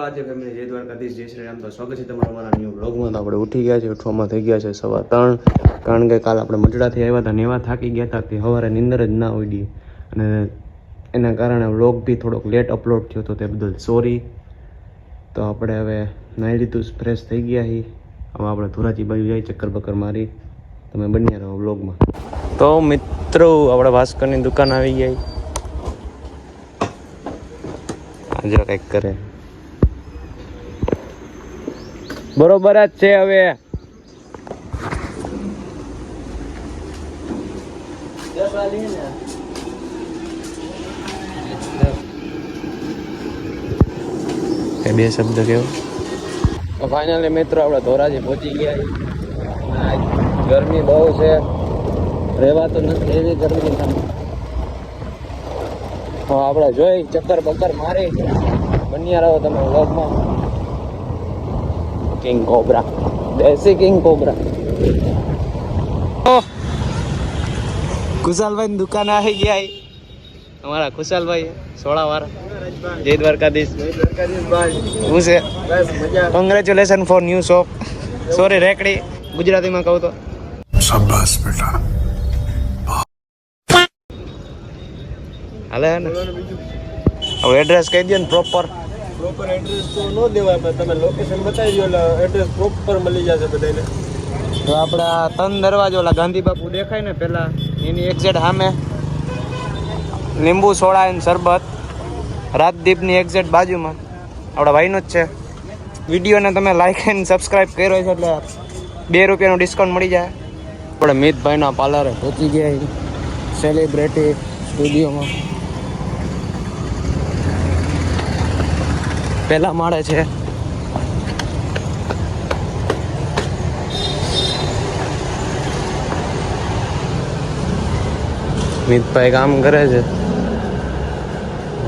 આજે ફેમિલી જય દ્વારકાધીશ, જય શ્રી તો સ્વાગત છે તમારું મારા ન્યૂ બ્લોગમાં તો આપણે ઉઠી ગયા છે ઉઠવામાં થઈ ગયા છે સવા ત્રણ. કારણ કે કાલ આપણે મજડાથી આવ્યા હતા ને એવા થાકી ગયા હતા કે સવારે નિંદર જ ના ઉડી. અને એના કારણે વ્લોગ બી થોડોક લેટ અપલોડ થયો હતો તે બદલ સોરી તો આપણે હવે નાહી લીધું ફ્રેશ થઈ ગયા હી હવે આપણે ધોરાજી બાજુ જાય ચક્કર બક્કર મારી. તમે બન્યા રહો વ્લોગમાં તો મિત્રો, આપણે ભાસ્કરની દુકાન આવી ગઈ. આજે કંઈક કરે. બરોબર જ છે હવે. બે શબ્દ કેવો? ફાઇનલી મિત્રો આપણે ધોરાજી પહોંચી ગયા ગરમી બહુ છે. રહેવાતું નથી એવી ગરમી. આપણે જોઈ ચક્કર બક્કર મારી. બન્યા રહો તમે વ્લોગમાં કિંગ કોબરા દેશી કિંગ કોબરા કુશાલભાઈ દુકાન આવી ગયા અમારા કુશાલભાઈ સોળા વાર જય દ્વારકાધીશ. શું છે? Congratulation for new shop sorry રેકડી. ગુજરાતીમાં કહું તો. શાબાશ બેટા. હાલે ને? હવે એડ્રેસ કહી દે ને પ્રોપર પ્રોપર એડ્રેસ તો ન દેવાય પણ તમે લોકેશન બતાવી દો એટલે એડ્રેસ પ્રોપર મળી જશે બધાને તો આપણા તન દરવાજો ઓલા ગાંધી બાપુ દેખાય ને પેલા એની એક્ઝેટ સામે. લીંબુ સોડા અને શરબત. રાજદીપની એક્ઝેટ બાજુમાં. આપણા ભાઈનું જ છે. વિડીયોને તમે લાઈક એન્ડ સબસ્ક્રાઇબ કર્યો છે એટલે બે રૂપિયાનું ડિસ્કાઉન્ટ મળી જાય. આપણે મિતભાઈના પાર્લરે પહોંચી ગયા સેલિબ્રિટી સ્ટુડિયોમાં પહેલા માળે છે. મિતભાઈ કામ કરે છે.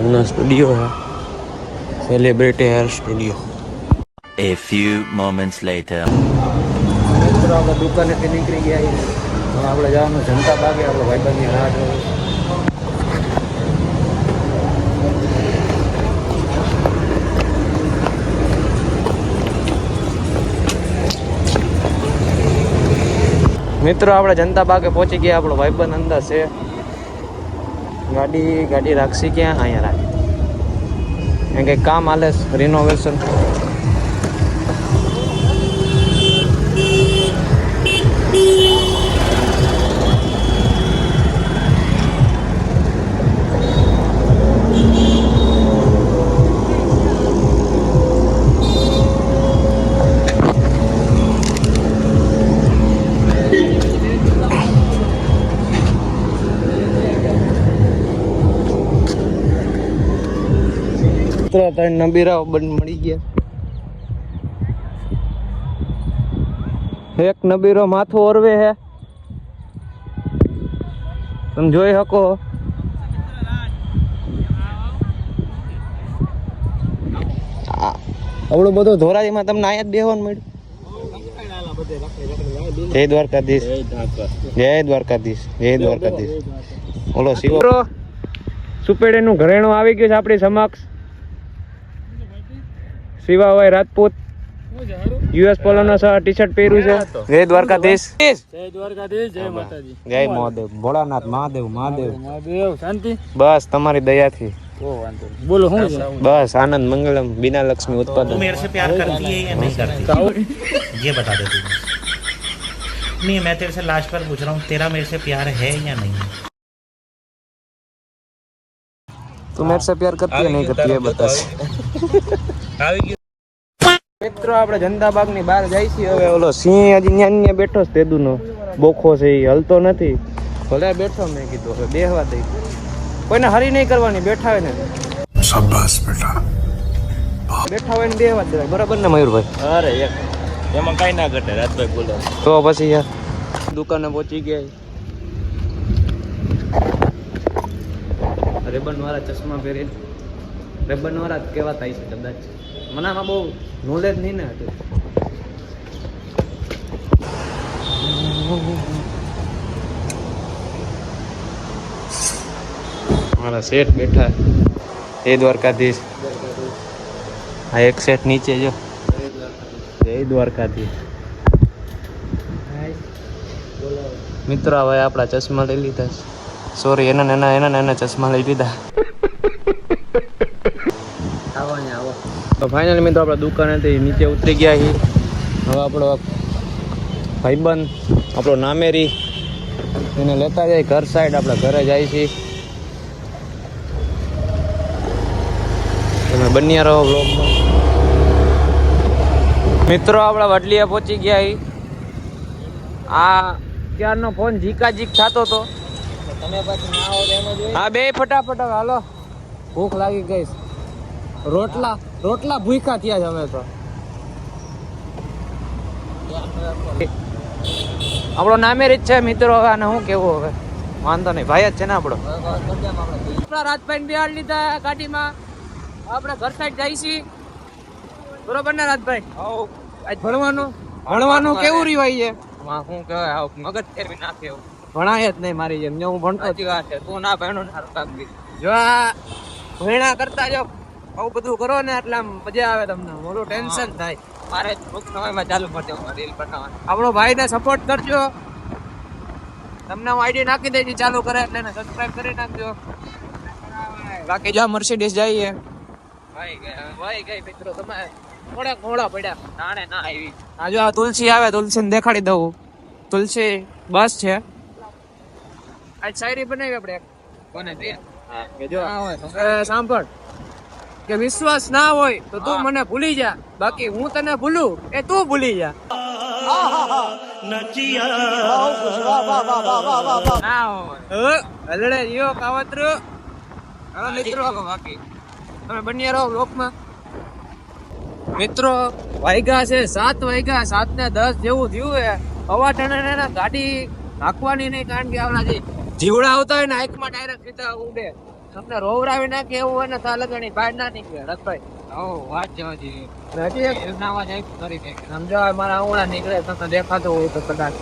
એમનો સ્ટુડિયો છે celebrity hair studio A few moments later. મિત્રો આપણે દુકાનેથી નીકળી ગયા આપણે જવાનું જનતા બાગે આપણે ભાઈબંધની રાહ જોવે મિત્રો, આપણે જનતા બાગે પહોંચી ગયા. આપણો ભાઈબંધ અંદર છે. ગાડી ગાડી રાખશી ક્યાં? અહીંયા રાખી. કંઈક કામ હાલે રિનોવેશન ત્રણ નબીરાઓ બંધ મળી ગયા. એક નબીરો માથું ઓરવે હે. તમે જોઈ શકો. આવડું બધું ધોરાજીમાં તમને અહીંયા જ બેહવાનું મળ્યું. જય દ્વારકાધીશ. જય દ્વારકાધીશ. જય દ્વારકાધીશ. ઓલો શિવ સુપેડીનું ઘરેણું આવી ગયું છે આપણી સમક્ષ. શિવાભાઈ રાજપૂત યુએસ પોલોનો ટી શર્ટ પહેર્યું છે જય દ્વારકાધીશ જય દ્વારકાધીશ જય માતાજી જય મહાદેવ ભોળાનાથ મહાદેવ મહાદેવ મહાદેવ શાંતિ બસ તમારી દયાથી ઓ વાંધો નહીં. બોલો શું છે બસ આનંદ મંગલમ બિના લક્ષ્મી ઉત્પાદન मेरे से प्यार करती है या नहीं करती ये बता दे तू नहीं मैं तेरे से लास्ट पर पूछ रहा हूँ तेरा मेरे से प्यार है या नहीं તું મેરે સે પ્યાર કરતી હે નહીં કરતી આવી ગયું. મિત્રો આપણે જનતાબાગની બહાર જાય છે હવે ઓલો સિંહ હજી ન્યા બેઠો છે તેદુ નો બોખો છે એ હલતો નથી. ભલે બેઠો મેં કીધું હવે બેહવા દઈ કોઈને હરી નહીં કરવાની બેઠા હોય ને. શાબાશ બેટા. બેઠા હોય ને બેહવા દેવાય. બરાબર ને મયુરભાઈ? અરે એક. એમાં કાઈ ના ઘટે રાતભાઈ બોલો. તો પછી યાર. દુકાને પહોંચી ગયા રેબન વાળા ચશ્મા પહેરીને. રેબન વાળા જ થાય છે કદાચ. મને આમાં બહુ નોલેજ નહીં ને હતું. મારા શેઠ બેઠા. એ દ્વારકાધીશ. આ એક શેઠ નીચે જો. જય દ્વારકાધીશ. મિત્રો, હવે આપણા ચશ્મા લઈ લીધા સોરી એના એના એના એના ચશ્મા લઈ લીધા. તો ફાઇનલી મિત્રો આપણે દુકાનેથી નીચે ઉતરી ગયા છીએ. હવે આપણો ભાઈબંધ, આપણો નામેરી, એને લેતા જાય ઘર સાઈડ આપણે ઘરે જાય છીએ તમે બન્યા રહો બ્લોગમાં મિત્રો આપણા વડલીએ પહોંચી ગયા આ ત્યારનો ફોન જીકાજીક થતો હતો? હા, બે ફટાફટ હાલો. ભૂખ લાગી ગઈ. રોટલા. રોટલા ભૂખા થયા છે અમે તો. આપણો નામે રીત છે મિત્રો હવે આને શું કેવું હવે? વાંધો નહીં ભાઈ જ છે ને આપણો. આપણા રાજભાઈ બિહાર લીધા ગાડીમાં. આપણે ઘર સાઈડ જાય છીએ. બરોબર ને રાજભાઈ? આજ ભણવાનું? ભણવાનું કેવું રહ્યું છે શું કહેવાય આવ મગજ ફેરવી નાખે એવું. ભણાય જ નહીં મારી જેમ જો હું ભણતો જ છે તું ના ભણો ના જો આ ભણ્યા કરતા જો. આવું બધું કરો ને એટલે આમ મજા આવે તમને. મોટું ટેન્શન થાય. મારે ટૂંક સમયમાં ચાલુ કરી રીલ બનાવવાનું. આપણો ભાઈને સપોર્ટ કરજો. તમને હું આઈડી નાખી દેજી ચાલુ કરે એટલે એને સબસ્ક્રાઇબ કરી નાખજો. બાકી જો મર્સિડીઝ જઈએ. ભાઈ ગયા ભાઈ ગઈ મિત્રો તમે થોડાક ઘોડા પડ્યા. નાણે ના આવી. આ જો આ તુલસી આવે તુલસીને દેખાડી દઉં. તુલસી બસ છે. આજ શાયરી બનાવી આપણે કોને જો સાંભળ. કે વિશ્વાસ ના હોય તો તું મને ભૂલી જા. બાકી હું તને ભૂલું એ તું ભૂલી જા. હલડે જીઓ કાવતરું. હવે મિત્રો. બાકી તમે બન્યા રહો લોકમાં. મિત્રો વાગ્યા છે સાત વાગ્યા સાત ને દસ જેવું થયું હે અવાટણે ને ને ગાડી નાખવાની નહીં કારણ કે આવડા જીવડા આવતા હોય ને આંખમાં ડાયરેક્ટ સીધા ઉડે. તમને રોવરાવી નાખે એવું હોય ને તા લગણી બહાર ના નીકળે રસભાઈ ઓ વાત જવા જેવી હજી એક નાવા જાય કરી દે સમજો મારા આંગળા નીકળે તમને દેખાતો હોય તો કદાચ.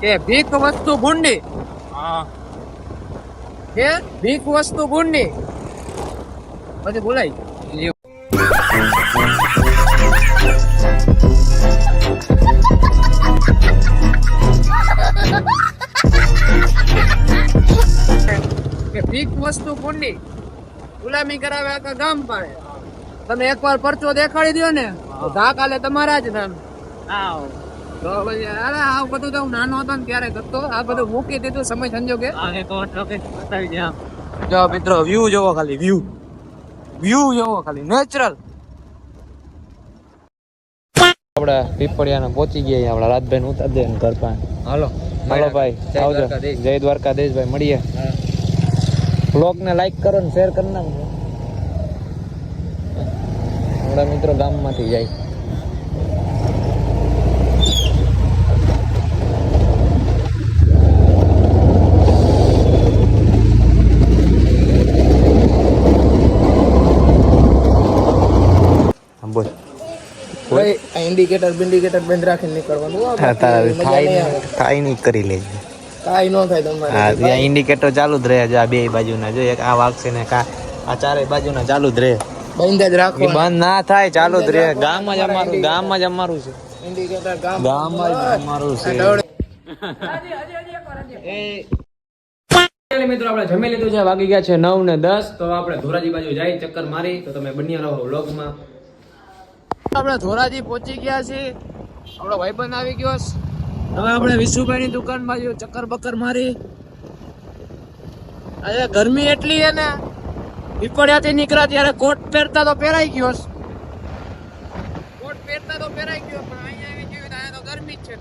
કે ભીખ વસ્તુ ભૂંડી. કે ભીખ વસ્તુ ભૂંડી. પછી બોલાય. કે ભીખ વસ્તુ ભૂંડી ગુલામી કરાવે આખા ગામ પાડે. તમે એકવાર પરચો દેખાડી દો ને ધા કાલે તમારા જ નામ. તો પછી અરે આ બધું તો હું નાનો હતો ને ત્યારે કરતો આ બધું મૂકી દીધું સમય સંજોગે. જો મિત્રો વ્યૂ જોવો ખાલી વ્યૂ વ્યૂ જોવો ખાલી નેચરલ આપણે પીપળિયાના પહોંચી ગયા આપણા રાતભાઈ ઉતાર દે ઘર પાસે. હાલો હાલો ભાઈ આવજો. જય દ્વારકાધીશ ભાઈ મળીએ. બ્લોગ ને લાઈક કરો ને શેર કરી નાખજો. આપણા મિત્રો ગામમાંથી જાય. બોલ. ઇન્ડિકેટર બિન્ડિકેટર બંધ રાખીને નીકળવાનું. થાય નહીં કરી લેજે. કાંઈ ન થાય તમારે. હા ત્યાં ઇન્ડિકેટર ચાલુ જ રહે છે આ બે બાજુના. જો એક આ વાગશે ને કા આ ચારે બાજુના ચાલુ જ રહે. બંધ જ રાખો બંધ ના થાય ચાલુ જ રહે. ગામ જ અમારું ગામ જ અમારું છે. ઇન્ડિકેટર ગામ ગામ જ અમારું. છે. મિત્રો આપણે જમી લીધું છે વાગી ગયા છે નવ ને દસ. તો આપણે ધોરાજી બાજુ જાય ચક્કર મારી. તો તમે બન્યા રહો વ્લોગમાં. આપણે ધોરાજી પહોંચી ગયા છે આપણો ભાઈબંધ આવી ગયો છે. હવે આપણે વિશુભાઈ ની દુકાન બાજુ ચક્કર બક્કર મારી. અરે ગરમી એટલી છે ને, પીપળિયાથી નીકળ્યા ત્યારે કોટ પહેરતા તો પહેરાઈ ગયો. કોટ તો પહેરાઈ ગયો, પણ અહીંયા આવી ગયું અહીંયા તો ગરમી જ છે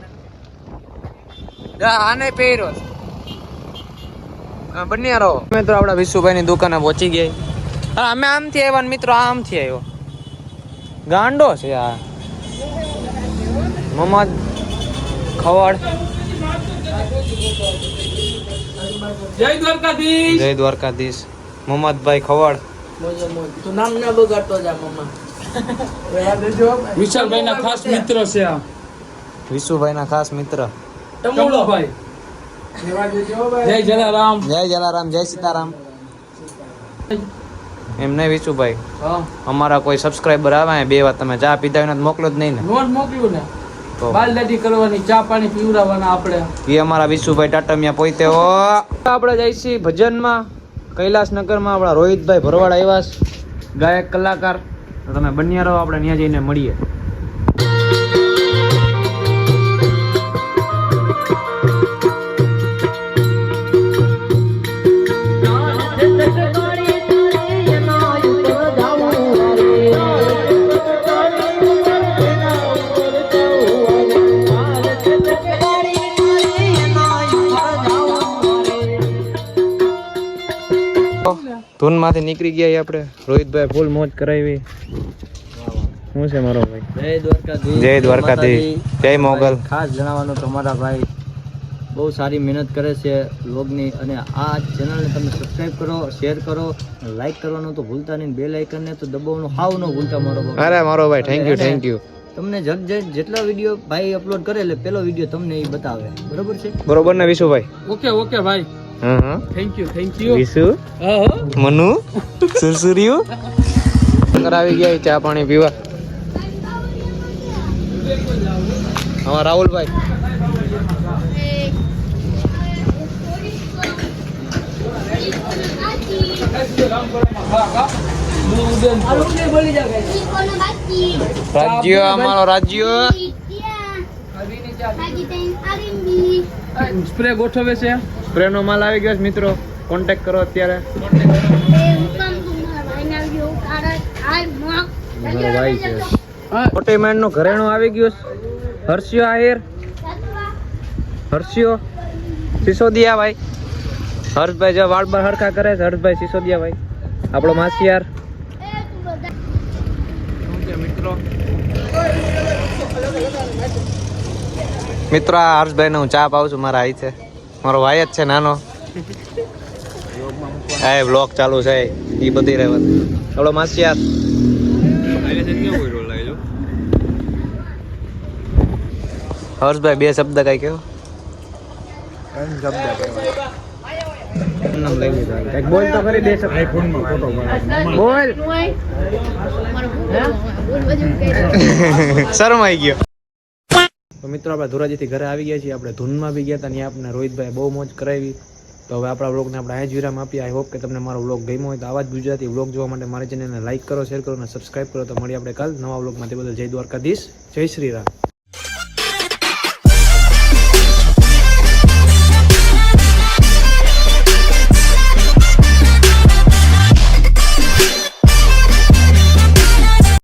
દુકાને પહોંચી ગયા. અમે આમથી આવ્યા મિત્રો, આમથી આવ્યો. ગાંડો છે આ. મમદ ખવડ. જય દ્વારકાધીશ. જય દ્વારકાધીશ. મોહમ્મદભાઈ ખવડ. તું નામ ના બગાડતો જા મમ્મા. વિશાલભાઈ ના ખાસ મિત્ર છે આ. વિશુભાઈના ખાસ મિત્ર. ટમુડોભાઈ જય જલારામ. જય જલારામ જય સીતારામ. એમ નહીં વિશુભાઈ? અમારા કોઈ સબસ્ક્રાઈબર આવે બે વાત તમે ચા પીધા વિના તો મોકલો જ નહીં ને. મોકલ્યું ને. તો. બાલ દાઢી કરવાની ચા પાણી પીવડાવવાના આપણે. એ અમારા વિશુભાઈ ટાટમિયા પોઈતે હો. આપણે જઈશી ભજનમાં કૈલાસનગરમાં આપણા રોહિતભાઈ ભરવાડ આવ્યા ગાયક કલાકાર. તમે બન્યા રહો આપણે ત્યાં જઈને મળીએ. ધૂનમાંથી નીકળી ગયા આપણે. રોહિતભાઈ ફૂલ મોજ કરાવી. શું છે મારો ભાઈ? જય દ્વારકા જય દ્વારકાધીશ. જય મોગલ. ખાસ જણાવવાનું તમારા ભાઈ બહુ સારી મહેનત કરે છે વ્લોગની અને આ ચેનલને તમે સબસ્ક્રાઇબ કરો શેર કરો લાઈક કરવાનું તો ભૂલતા નહીં બે લાઇકનને તો દબાવવાનું હાવ ન ભૂલતા મારો બાપ. અરે મારો ભાઈ થેન્ક યુ થેન્ક યુ તમને જગ જેટલા વીડિયો ભાઈ અપલોડ કરે એટલે પેલો વીડિયો તમને એ બતાવે. બરોબર છે? બરોબર ને વિશુભાઈ? ઓકે ઓકે ભાઈ. Thank you thank you Vishu Manu સુરસુરિયું કરાવી ગયા ચા પાણી પીવા. હા રાહુલભાઈ. રાજ્ય અમારો રાજ્ય. સ્પ્રે ગોઠવે છે. સ્પ્રે માલ આવી ગયો છે મિત્રો. કોન્ટેક્ટ કરો અત્યારે. ભાઈ છે. મોટી મેન નો ઘરેણું આવી ગયું છે. હર્ષિયો આહિર. હર્ષિયો. સિસોદિયા ભાઈ હર્ષભાઈ જો વાળ બાર હરખા કરે છે હર્ષભાઈ સિસોદિયા ભાઈ આપણો માસિયાર મિત્રો મિત્રો આ હર્ષભાઈને હું ચા પાઉં છું મારા આઈ છે મારો ભાઈ જ છે નાનો હા બ્લોગ ચાલુ છે એ બધી રહેવા આપણો માસિયાર હર્ષભાઈ બે શબ્દ કઈ કેવો નામ લઈ લીધા કંઈક બોલ તો ખરી બે શબ્દ બોલ શરમાઈ ગયો તો મિત્રો, આપણે ધોરાજીથી ઘરે આવી ગયા છીએ. આપણે ધૂનમાં બી ગયા હતા ત્યાં આપણે રોહિતભાઈ બહુ મોજ કરાવી. તો હવે આપણા વ્લોગને આપણે અહીંયા જ વિરામ આપીએ. આઈ હોપ કે તમને મારો વ્લોગ ગમ્યો હોય તો આવા જ ગુજરાતી વ્લોગ જોવા માટે મારી ચેનલને લાઇક કરો શેર કરો અને સબસ્ક્રાઈબ કરો. તો મળીએ આપણે કાલ નવા વ્લોગમાં તે બદલ જય દ્વારકાધીશ. જય શ્રી રામ.